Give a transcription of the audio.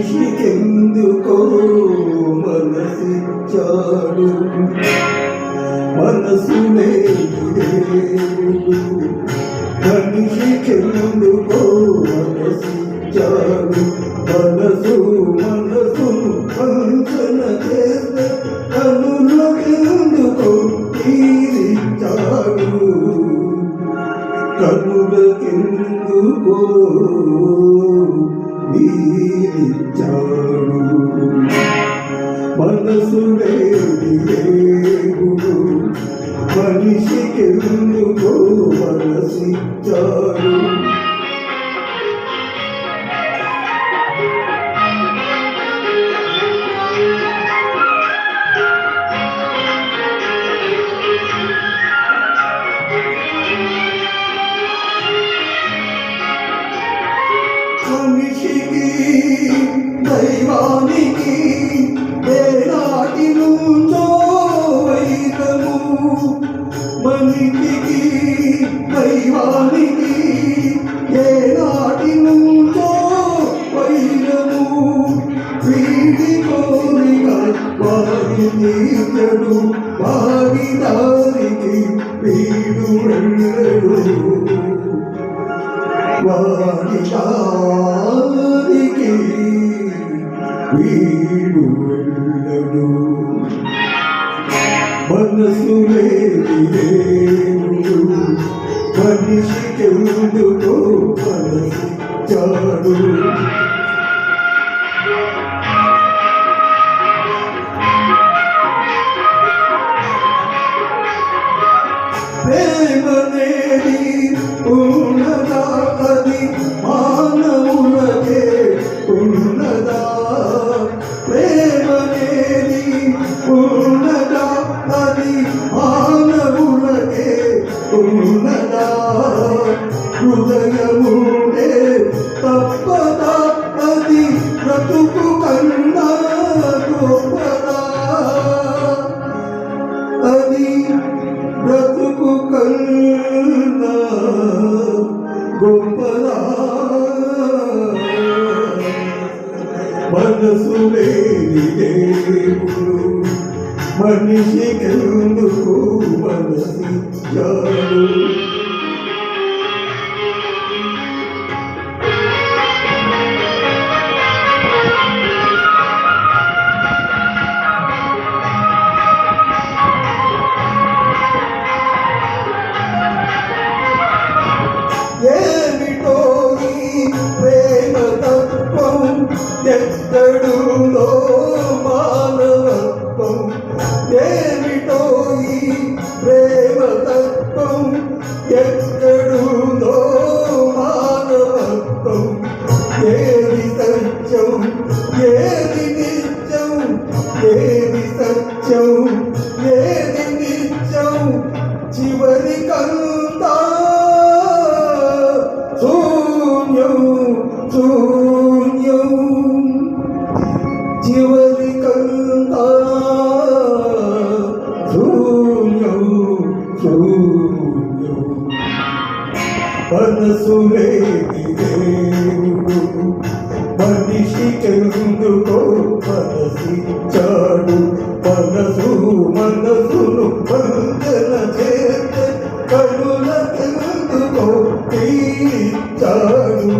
మనిషికెందుకో మనసిచ్చాడు? మనసునే దేవుడు. మనిషికెందుకో మనసిచ్చాడు? మనసు మనసును పంచన చేత కనులకెందుకో తీరిచ్చాడు కనులకెందుకో వీరిచ్చాడు మనసు లేని దేవుడు మనిషికెందుకో మనసిచ్చాడు. దైవానికి వేలాటి నుంచో వైరము మనిషికి దైవానికి ఏనాటి నుంచో వైరము. వీడి కోరిక వారి నీచడు వారి దారికి వీడు వెళ్ళడు వీడు వెళ్ళడు. మనసు లేని దేవుడు మనిషికెందుకో మనసిచ్చాడు ప్రేమనేది ఉన్నదా ఉన్నదా హృదయముండే తప్పదా అది బ్రతుకు కన్నా గొప్పదా? అది బ్రతుకు కన్నా గొప్పదా? మనసు లేని దేవుడు మనసిచ్చాడు ఏమిటో ఎక్కడులో మానవత్వం ఏది సత్యం ఏది నిత్యం ఏది శూన్యం మనసు లేని దేవుడు మనసిచ్చాడు మనసు మనసును వందన చేస్తే కనులకెందుకో తీర్చాడు